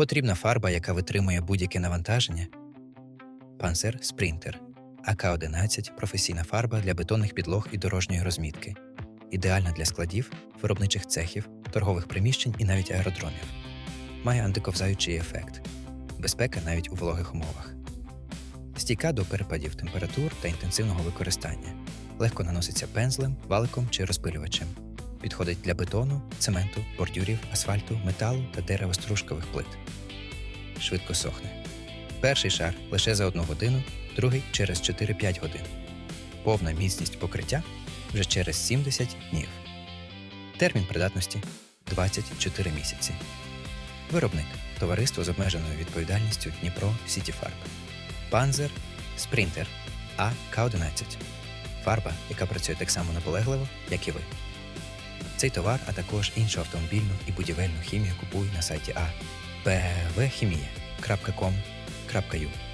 Потрібна фарба, яка витримує будь-яке навантаження. Панцер Спринтер АК-11 професійна фарба для бетонних підлог і дорожньої розмітки. Ідеальна для складів, виробничих цехів, торгових приміщень і навіть аеродромів. Має антиковзаючий ефект. Безпека навіть у вологих умовах. Стійка до перепадів температур та інтенсивного використання. Легко наноситься пензлем, валиком чи розпилювачем. Підходить для бетону, цементу, бордюрів, асфальту, металу та деревостружкових плит. Швидко сохне. Перший шар лише за одну годину, другий через 4-5 годин. Повна міцність покриття вже через 70 днів. Термін придатності 24 місяці. Виробник товариство з обмеженою відповідальністю Дніпро Сітіфарб. Панзер Спринтер АК-11. Фарба, яка працює так само наполегливо, як і ви. Цей товар, а також іншу автомобільну і будівельну хімію купуй на сайті А. pvchimia.com.ua